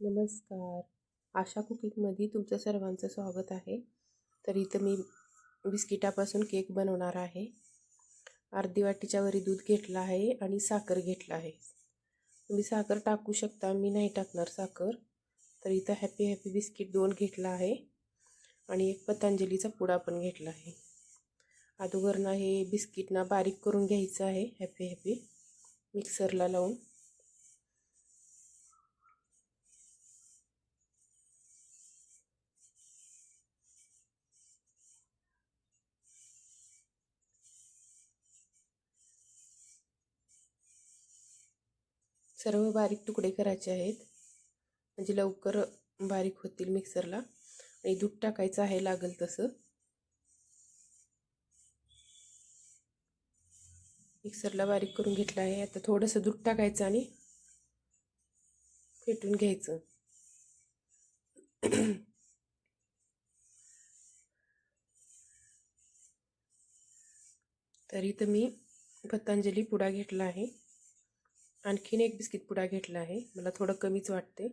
नमस्कार. आशा कुकिंगमध्ये तुमचं सर्वांचं स्वागत आहे. तर इथं मी बिस्किटापासून केक बनवणार आहे. अर्धी वाटीच्या वरी दूध घेतलं आहे आणि साखर घेतला आहे. तुम्ही साखर टाकू शकता मी नाही टाकणार साखर. तर इथं हॅपी हॅपी बिस्किट दोन घेतला आहे आणि एक पतंजलीचा पुडा पण घेतला आहे. अगोदरनं हे बिस्किटना बारीक करून घ्यायचं आहे हॅपी हॅपी मिक्सरला लावून. सर्व बारीक तुकडे करायचे आहेत. म्हणजे लवकर बारीक होतील मिक्सरला. आणि दूध टाकायचं आहे लागल तसं. मिक्सरला बारीक करून घेतलं आहे. आता थोडंसं दूध टाकायचं आणि फेटून घ्यायचं. तरी तर मी पतंजली पुडा घेतला आहे. आणखीन एक बिस्किट पुडा घेतला आहे. मला थोडं कमीच वाटते.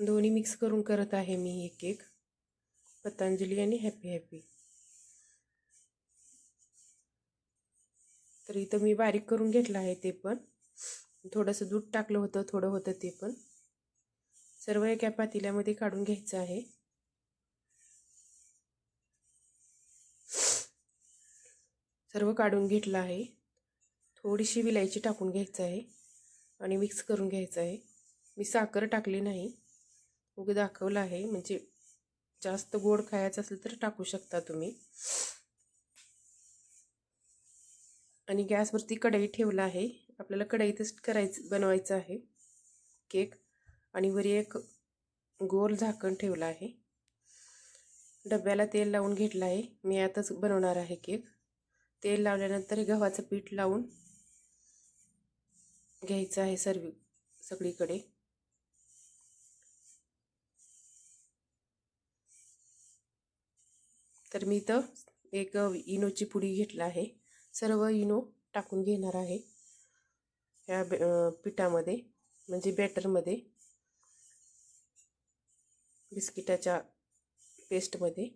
दोन्ही मिक्स करून करत आहे मी एक केक पतंजली आणि हॅपी हॅपी तर इथं मी बारीक करून घेतलं आहे ते पण. थोडंसं दूध टाकलं होतं थोडं होतं ते पण. सर्व एका पातेल्यामध्ये काढून घ्यायचं आहे. सर्व काढून घेतलं आहे. थोडीशी विलायची टाकून घ्यायचं आहे आणि मिक्स करून घ्यायचं आहे. मी साखर टाकली नाही. उगे दाखवलं आहे. म्हणजे जास्त गोड खायचं असेल तर टाकू शकता तुम्ही. आणि गॅसवरती कढई ठेवला आहे. आपल्याला कढईतच करायचं बनवायचं आहे. केक आणि वरी एक गोल झाकण ठेवलं आहे. डब्याला तेल लावून घेतलं आहे. मी आताच बनवणार आहे केक. तेल लावल्यानंतर गव्हाचं पीठ लावून घ्यायचं आहे सर्व सगळीकडे. तर मी इथं एक इनोची पुडी घेतला आहे. सर्व इनो टाकून घेणार आहे. ह्या पिठामध्ये म्हणजे बॅटरमध्ये बिस्किटाच्या पेस्टमध्ये.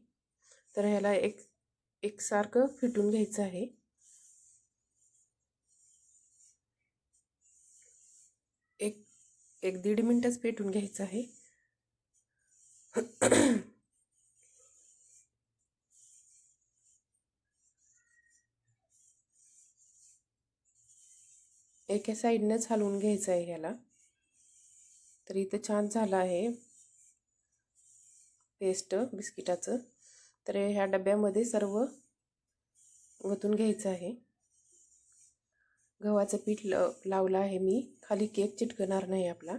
तर ह्याला एक एकसारखं फिटून घ्यायचं आहे. एक एक दीड मिनटंच पेटून घ्यायचं आहे. एका साईडनंच हलवून घ्यायचं आहे ह्याला. तर इथं छान झालं आहे. पेस्ट बिस्किटाचं. तर ह्या डब्यामध्ये सर्व वतून घ्यायचं आहे. गव्हाचं पीठ ल लावलं आहे मी. खाली केक चिटकणार नाही आपला.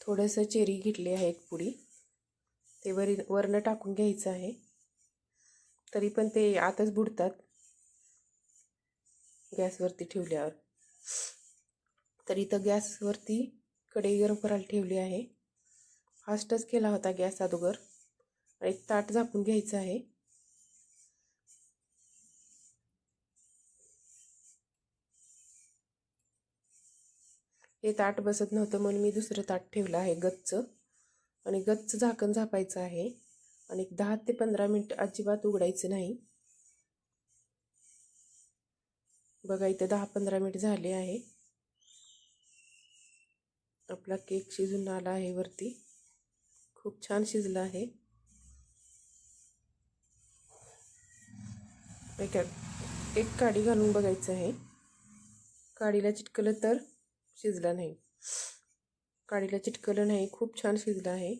थोडंसं चेरी घेतली आहे एक पुडी. ते वरी वरनं टाकून घ्यायचं आहे. तरी पण ते आतच बुडतात. गॅसवरती ठेवल्यावर. तर इथं गॅसवरती कढई गरम करायला ठेवली आहे. फास्टच केला होता गॅस अगोदर. आणि ताट झाकून घ्यायचं आहे. हे ताट बसत नव्हतं म्हणून मी दुसरं ताट ठेवलं आहे गच्च. आणि गच्च झाकण झापायचं आहे. आणि दहा ते पंधरा मिनटं अजिबात उघडायचं नाही. बघा इथं दहा पंधरा मिनिट झाले आहे. आपला केक शिजून आला आहे वरती. खूप छान शिजला आहे. एक काडी घालून बघायचं आहे. काडीला चिटकलं तर शिजला नाही. काडीला चिटकलं नाही खूप छान शिजलं आहे.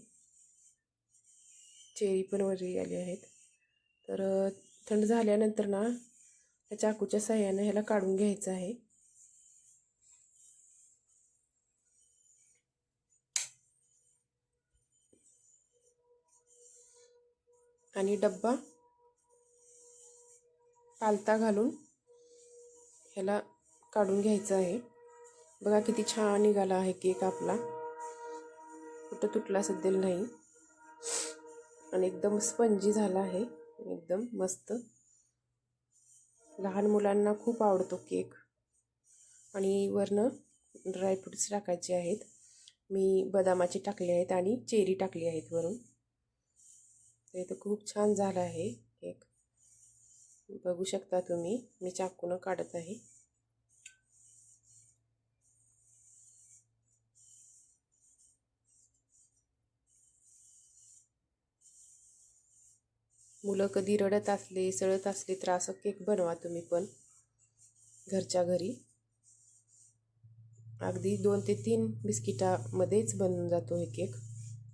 चेरी पण वगैरे आली आहेत. तर थंड झाल्यानंतर ना या चाकूच्या साह्यानं ह्याला काढून घ्यायचं आहे. आणि डब्बा पालता घालून ह्याला काढून घ्यायचं आहे. बघा किती छान निघाला आहे केक आपला. कुठं तुटला सध्या नाही. आणि एकदम स्पंजी झाला आहे. एकदम मस्त. लहान मुलांना खूप आवडतो केक. आणि वरनं ड्रायफ्रुट्स टाकायचे आहेत. मी बदामाचे टाकले आहेत आणि चेरी टाकली आहेत वरून. तर इथं खूप छान झालं आहे. बघू शकता तुम्ही. मी चाकूनं काढत आहे. मुलं कधी रडत असले सळत असले तर असं केक बनवा तुम्ही पण. घरच्या घरी. अगदी दोन ते तीन बिस्किटामध्येच बनून जातो हे केक.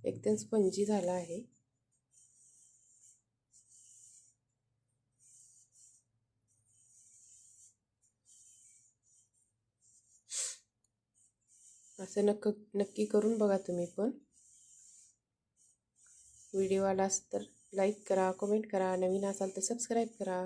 एकदम स्पंजी झाला आहे. असं नक्क नक्की करून बघा तुम्ही पण. व्हिडिओ आला तर लाईक करा कमेंट करा. नवीन असाल तर सबस्क्राईब करा.